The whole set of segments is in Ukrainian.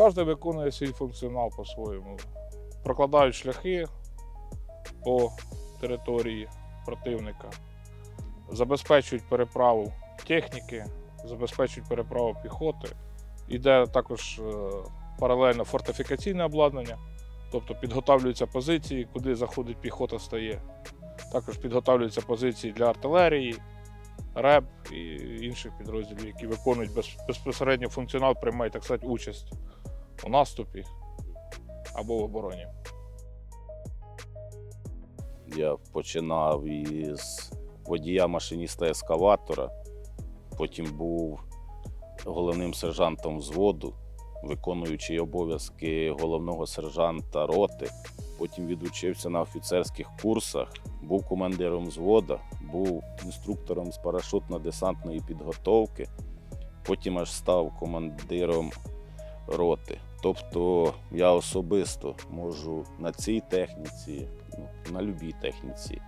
Кожен виконує свій функціонал по-своєму. Прокладають шляхи по території противника, забезпечують переправу техніки, забезпечують переправу піхоти. Іде також е, паралельно фортифікаційне обладнання, тобто підготовлюються позиції, куди заходить піхота стає. Також підготовлюються позиції для артилерії, РЕБ і інших підрозділів, які виконують безпосередньо функціонал, приймають так сказати, участь у наступі або в обороні. Я починав із водія машиніста ескаватора, потім був головним сержантом взводу, виконуючий обов'язки головного сержанта роти. Потім відучився на офіцерських курсах, був командиром взвода, був інструктором з парашутно-десантної підготовки, потім аж став командиром роти. Тобто я особисто можу на цій техніці, ну, на будь-якій техніці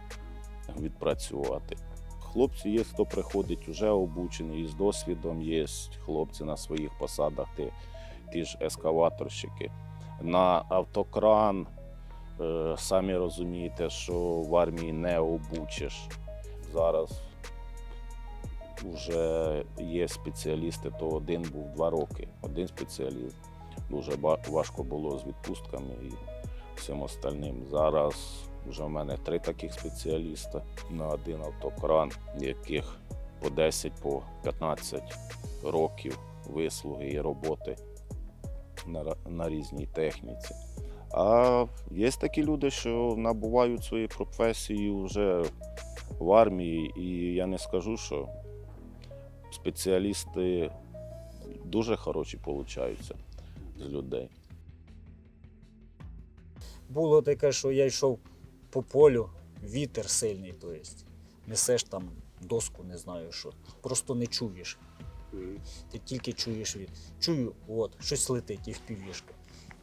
відпрацювати. Хлопці є, хто приходить вже обучений, з досвідом є хлопці на своїх посадах, ті, ті ж ескаваторщики. На автокран, е, самі розумієте, що в армії не обучиш. Зараз вже є спеціалісти, то один був два роки, один спеціаліст. Дуже важко було з відпустками і всім остальним. Зараз вже в мене три таких спеціаліста на один автокран, яких по 10 по 15 років вислуги і роботи на, на різній техніці. А є такі люди, що набувають свої професії вже в армії, і я не скажу, що спеціалісти дуже хороші получаються з людей. Було таке, що я йшов по полю, вітер сильний, то есть. несеш там доску, не знаю що. Просто не чуєш. Ти тільки чуєш від. Чую, от, щось летить і впівішка.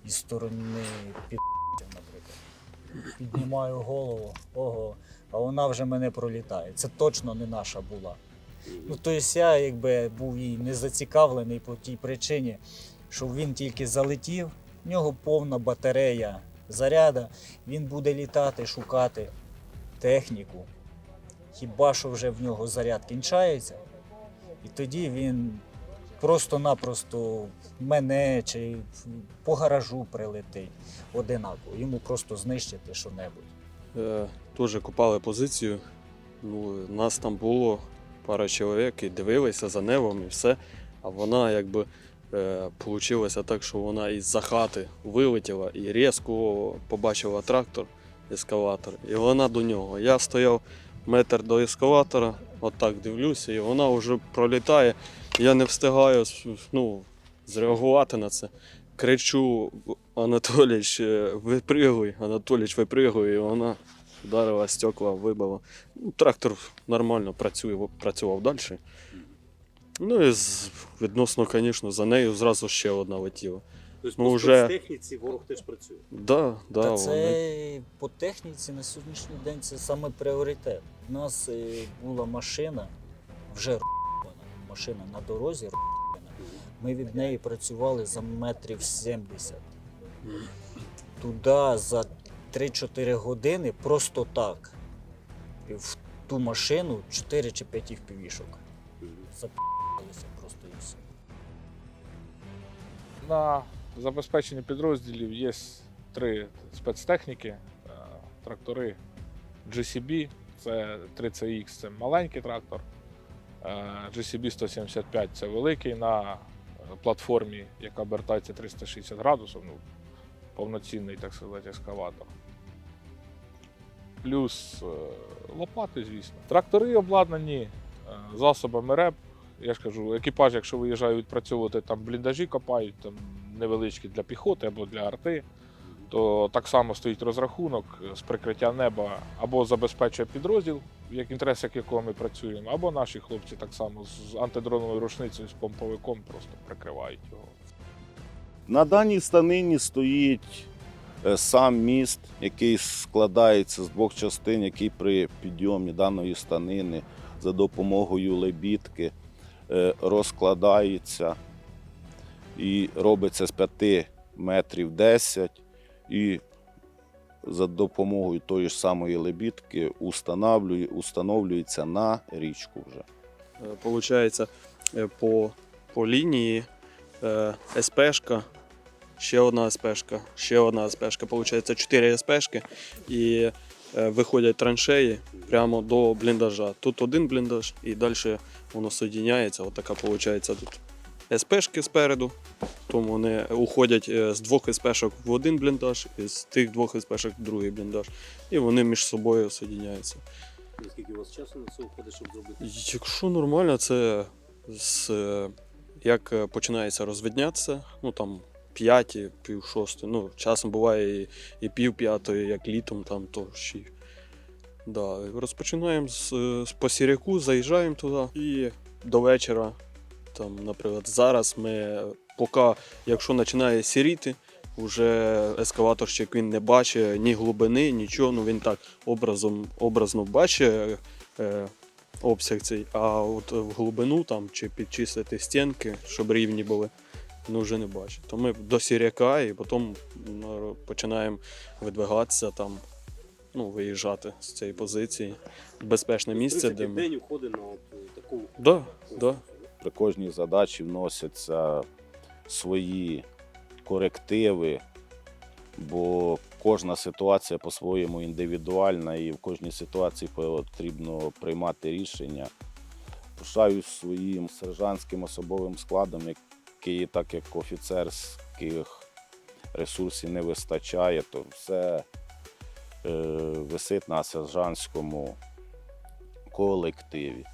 Із сторони під, наприклад. Піднімаю голову, ого, а вона вже мене пролітає. Це точно не наша була. Ну, тобто я якби був і не зацікавлений по тій причині, що він тільки залетів, в нього повна батарея заряда, він буде літати, шукати техніку. Хіба що вже в нього заряд кінчається, і тоді він просто-напросто мене чи по гаражу прилетить одинаково. Йому просто знищити що-небудь. Е, Теж купали позицію. Ну, нас там було пара чоловік і дивилися за небом і все. А вона якби получилося так, що вона із-за хати вилетіла і різко побачила трактор, ескалатор, і вона до нього. Я стояв метр до ескалатора, отак дивлюся, і вона вже пролітає. Я не встигаю ну, зреагувати на це. Кричу, Анатоліч, е, випригуй, Анатоліч випригує, і вона вдарила стекла, вибила. Ну, трактор нормально працює, працював далі. Ну і з- відносно, звісно, за нею зразу ще одна летіла. Тобто Ну, по вже- спецтехніці ворог теж працює. Да, да, Та вони. це по техніці на сьогоднішній день це саме пріоритет. У нас е, була машина, вже р***на, машина на дорозі р***на. Ми від неї працювали за метрів 70. Туди за 3-4 години просто так. В ту машину 4 чи 5 впівішок. Запалися просто і все. На забезпеченні підрозділів є три спецтехніки, е, трактори GCB, це 30X, це маленький трактор. е, GCB 175 це великий на е, платформі, яка обертається 360 градусів, ну, повноцінний, так сказати, ескаватор. Плюс лопати, звісно. Трактори обладнані засобами РЕП, я ж кажу, екіпаж, якщо виїжджає відпрацьовувати, там бліндажі копають, там невеличкі для піхоти або для арти, то так само стоїть розрахунок з прикриття неба або забезпечує підрозділ, як інтересах якого ми працюємо, або наші хлопці так само з антидроновою рушницею, з помповиком просто прикривають його. На даній станині стоїть е, сам міст, який складається з двох частин, який при підйомі даної станини за допомогою лебідки розкладається І робиться з 5 метрів 10 і за допомогою тої ж самої лебідки установлюється на річку вже. Е, Получається, е, по, по лінії е, СПшка, ще одна СПшка, ще одна СПшка. Получається 4 СПшки і е, виходять траншеї прямо до бліндажа. Тут один бліндаж і далі воно соєдиняється. Отака виходить тут. СПшки спереду, тому вони уходять е, з двох СПшок в один бліндаж, і з тих двох СПшок в другий бліндаж. І вони між собою соєдиняються. Наскільки у вас часу на це уходить, щоб зробити? Якщо нормально, це з, е, як е, починається розвиднятися, ну там п'яті, пів шостої, ну часом буває і, і пів п'ятої, як літом, там то ще. Да, розпочинаємо з, з по сіряку, заїжджаємо туди і до вечора. Там, наприклад, зараз ми поки, якщо починає сіріти, вже ескаваторщик він не бачить ні глибини, нічого, ну він так образом, образно бачить. Е, обсяг цей, а от в глибину там чи підчистити стінки, щоб рівні були, ну вже не бачить. То ми до сіряка і потім ну, починаємо видвигатися там, ну, виїжджати з цієї позиції. Безпечне місце, де ми. день уходить на таку. Да, да. При кожній задачі вносяться свої корективи, бо кожна ситуація по-своєму індивідуальна і в кожній ситуації потрібно приймати рішення. Пишаюсь своїм сержантським особовим складом, який, так як офіцерських ресурсів не вистачає, то все е, висить на сержантському колективі.